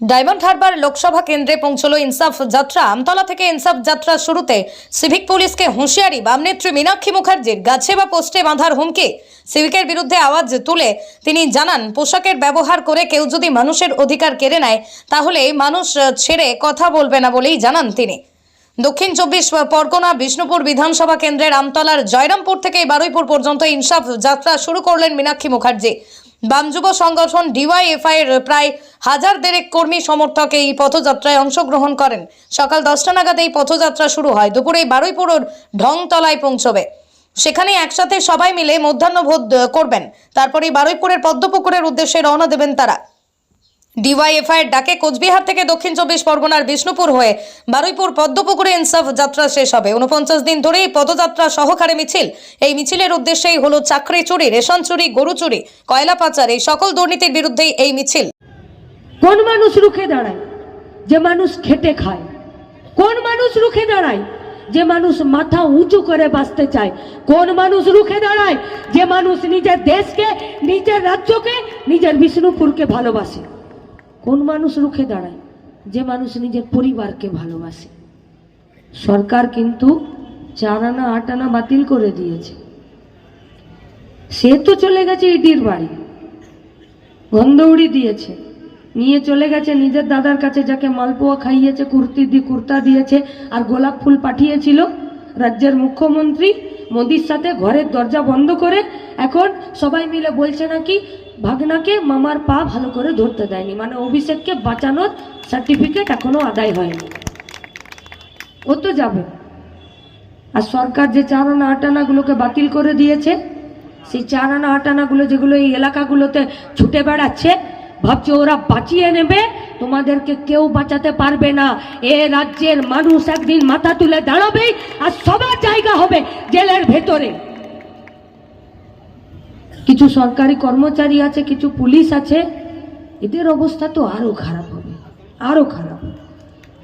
Diamond Harbour Lok Sabha কেন্দ্রে পৌঁছল ইনসাফ যাত্রা। আমতলা থেকে ইনসাফ যাত্রা শুরুতে সিভিক পুলিশকে হুঁশিয়ারি, বাম নেত্রী মীনাক্ষী মুখার্জির গাছে বা পোস্টে বাঁধার হুমকি। সিভিকের বিরুদ্ধে আওয়াজ তুলে তিনি জানান, পোশাকের ব্যবহার করে কেউ যদি মানুষের অধিকার কেড়ে নেয় তাহলে মানুষ ছেড়ে কথা বলবে না বলেই জানান তিনি। দক্ষিণ চব্বিশ পরগনা বিষ্ণুপুর বিধানসভা কেন্দ্রের আমতলার জয়রামপুর থেকে বারুইপুর পর্যন্ত ইনসাফ যাত্রা শুরু করলেন মীনাক্ষী মুখার্জি। বাম যুব সংগঠন ডিওয়াইএফআই এর প্রায় হাজার দেড়েক কর্মী সমর্থক এই পথযাত্রায় অংশগ্রহণ করেন। সকাল দশটা নাগাদ এই পথযাত্রা শুরু হয়। দুপুরে বারুইপুর ঢংতলায় পৌঁছবে। সেখানে একসাথে সবাই মিলে মধ্যাহ্নভোজ করবেন। তারপরে বারুইপুরের পদ্মপুকুরের উদ্দেশ্যে রওনা দেবেন তারা। ডিওয়াইএফআই ডাকে কোচবিহার থেকে দক্ষিণ চব্বিশ পরগনার বিষ্ণুপুর হয়ে বারুইপুর পদ্মপুকুরে ইনসাফ যাত্রা শেষ হবে। উনপঞ্চাশ দিন ধরে এই পদযাত্রা সহকারে মিছিল। এই মিছিলের উদ্দেশ্যেই হলো চাকরি চুরি, রেশন চুরি, গরু চুরি, কয়লা পাচার, এই সকল দুর্নীতির বিরুদ্ধেই এই মিছিল। কোন মানুষ রুখে দাঁড়ায় যে মানুষ খেটে খায়? কোন মানুষ রুখে দাঁড়ায় যে মানুষ মাথা উঁচু করে বাঁচতে চায়? কোন মানুষ রুখে দাঁড়ায় যে মানুষ নিজের দেশকে, নিজের রাজ্যকে, নিজের বিষ্ণুপুরকে ভালোবাসে? কোন মানুষ রুখে দাঁড়ায়? যে মানুষ নিজের পরিবারকে ভালোবাসে। সরকার কিন্তু চার আনা আট আনা বাতিল করে দিয়েছে। সে তো চলে গেছে ইডির বাড়ি। গন্ধউড়ি দিয়েছে। নিয়ে চলে গেছে নিজের দাদার কাছে, যাকে মালপোয়া খাইয়েছে, কুর্তি দি, কুর্তা দিয়েছে, আর গোলাপ ফুল পাঠিয়েছিল রাজ্যের মুখ্যমন্ত্রী মোদির সাথে ঘরের দরজা বন্ধ করে। এখন সবাই মিলে বলছে নাকি ভাগনাকে মামার পা ভালো করে ধরতে দেয়নি। মানে অভিষেককে বাঁচানোর সার্টিফিকেট এখনও আদায় হয়নি। ও তো যাবে। আর সরকার যে চার আনা আট আনাগুলোকে বাতিল করে দিয়েছে, সেই চার আনা আট আনাগুলো যেগুলো এই এলাকাগুলোতে ছুটে বেড়াচ্ছে, ভাবছে ওরা বাঁচিয়ে নেবে, তোমাদেরকে কেউ বাঁচাতে পারবে না। এ রাজ্যের মানুষ একদিন মাথা তুলে দাঁড়াবে আর সবার জায়গা হবে জেলের ভেতরে। কিছু সরকারি কর্মচারী আছে, কিছু পুলিশ আছে, এদের অবস্থা তো আরও খারাপ হবে আরও খারাপ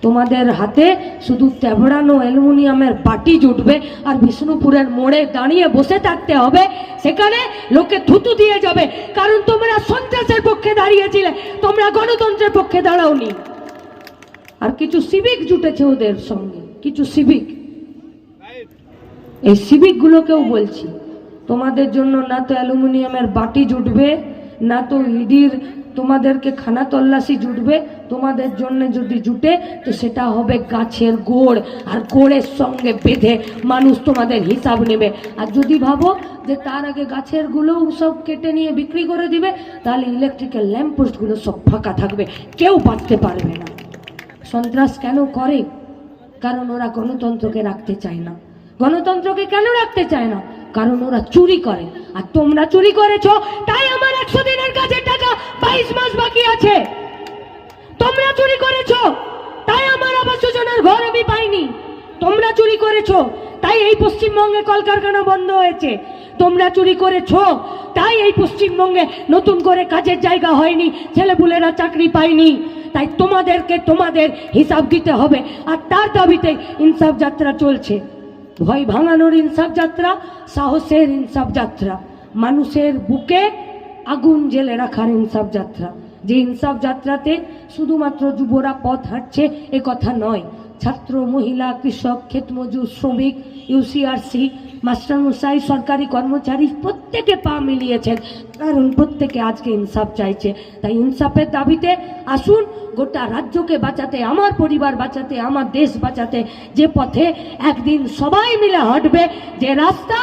তোমাদের হাতে শুধু তেবড়ানো অ্যালুমিনিয়ামের বাটি জুটবে আর বিষ্ণুপুরের মোড়ে দাঁড়িয়ে বসে থাকতে হবে, সেখানে লোকে থুতু দিয়ে যাবে। কারণ তোমরা সন্ত্রাসের পক্ষে দাঁড়িয়েছিলে, তোমরা গণতন্ত্রের পক্ষে দাঁড়াওনি। আর কিছু সিভিক জুটেছে ওদের সঙ্গে, কিছু সিভিক এই সিভিকগুলোকেও বলছি। তোমাদের জন্য না তো অ্যালুমিনিয়ামের বাটি জুটবে, না তো ইডির তোমাদেরকে খানা তল্লাশি জুটবে, তোমাদের জন্য যদি জুটে, তো সেটা হবে গাছের গোড় আর গোড়ের সঙ্গে বেঁধে মানুষ তোমাদের হিসাব নেবে। আর যদি ভাবো যে তার আগে গাছের গুলোও সব কেটে নিয়ে বিক্রি করে দিবে, তাহলে ইলেকট্রিক্যাল ল্যাম্পপোস্টগুলো সব ফাঁকা থাকবে, কেউ বাঁচতে পারবে না। সন্ত্রাস কেন করে? কারণ ওরা গণতন্ত্রকে রাখতে চায় না। গণতন্ত্রকে কেন রাখতে চায় না? কারণ ওরা চুরি করে। আর তোমরা চুরি করেছ, তাই আমার একশো দিনের কাজের টাকা বাইশ মাস বাকি আছে। তোমরা চুরি করেছ, তাই আমার আবাস যোজনার ঘর আমি পাইনি। তোমরা চুরি করেছ, তাই এই পশ্চিমবঙ্গে কলকারখানা বন্ধ হয়েছে। তোমরা চুরি করেছ, তাই এই পশ্চিমবঙ্গে নতুন করে কাজের জায়গা হয়নি, ছেলেপুলেরা চাকরি পায়নি। তাই তোমাদেরকে তোমাদের হিসাব দিতে হবে, আর তার দাবিতে ইনসাফ যাত্রা চলছে। ভয় ভাঙানোর ইনসাফ যাত্রা, সাহসের ইনসাফ যাত্রা, মানুষের বুকে আগুন জেলে রাখার ইনসাফ যাত্রা। যে ইনসাফ যাত্রাতে শুধুমাত্র যুবরা পথ হাঁটছে, এ কথা নয়। ছাত্র, মহিলা, কৃষক, ক্ষেতমজুর, শ্রমিক ইউসিআরসি মাস্টারমশাই সরকারি কর্মচারী প্রত্যেকে পা মিলিয়েছেন। কারণ প্রত্যেকে আজকে ইনসাফ চাইছে। তাই ইনসাফের দাবিতে আসুন, গোটা রাজ্যকে বাঁচাতে, আমার পরিবার বাঁচাতে, আমার দেশ বাঁচাতে, যে পথে একদিন সবাই মিলে হাঁটবে, যে রাস্তা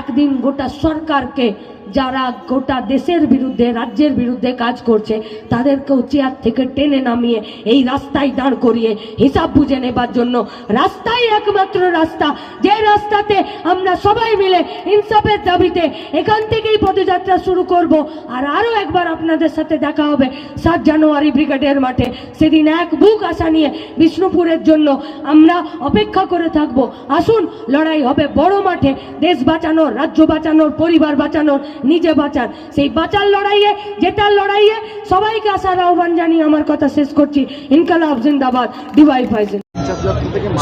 একদিন গোটা সরকারকে যারা গোটা দেশের বিরুদ্ধে, রাজ্যের বিরুদ্ধে কাজ করছে, তাদেরকেও চেয়ার থেকে টেনে নামিয়ে এই রাস্তায় দাঁড় করিয়ে হিসাব বুঝে নেবার জন্য রাস্তাই একমাত্র রাস্তা। যে রাস্তাতে আমরা সবাই মিলে ইনসাফের দাবিতে এখান থেকেই পদযাত্রা শুরু করব। আর আরও একবার আপনাদের সাথে দেখা হবে সাত জানুয়ারি ব্রিগেডের মাঠে। সেদিন এক বুক আশা নিয়ে বিষ্ণুপুরের জন্য আমরা অপেক্ষা করে থাকব। আসুন, লড়াই হবে বড় মাঠে। দেশ বাঁচানোর, রাজ্য বাঁচানোর, পরিবার বাঁচানোর নিজে বাঁচার সেই বাঁচার লড়াইয়ে জেতার লড়াইয়ে সবাইকে আসার আহ্বান জানিয়ে আমার কথা শেষ করছি। ইনকালাব জিন্দাবাদ ডিভাই ফাইজিন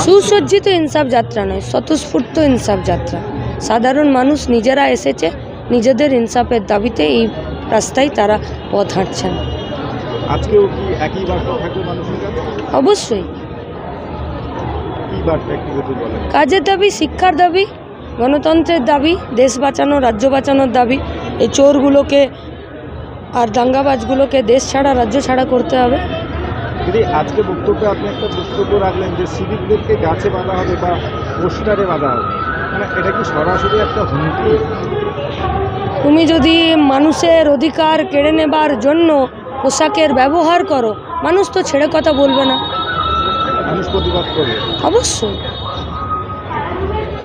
সুসজ্জিত ইনসাফ যাত্রা নয় স্বতঃস্ফূর্ত ইনসাফ যাত্রা। সাধারণ মানুষ নিজেরা এসেছে নিজেদের ইনসাফের দাবিতে এই রাস্তায় তারা পথ হাঁটছেন। আজকেও কি একই বার্তা থাকবে মানুষের কাছে? অবশ্যই। কাজের দাবি শিক্ষার দাবি গণতন্ত্রের দাবি দেশ বাঁচানো রাজ্য বাঁচানোর দাবি এই চোরগুলোকে আর দাঙ্গাবাজগুলোকে দেশ ছাড়া রাজ্য ছাড়া করতে হবে। যদি আজকে বক্তব্যে আপনি একটা বক্তব্য রাখলেন যে সিভিকদেরকে গাছে বাঁধা হবে বা পোস্টারে বাঁধা হবে। মানে এটা কি সরাসরি একটা হুমকি? তুমি যদি মানুষের অধিকার কেড়ে নেবার জন্য পোশাকের ব্যবহার করো মানুষ তো ছেড়ে কথা বলবে না। মানুষ প্রতিবাদ করবে। অবশ্যই।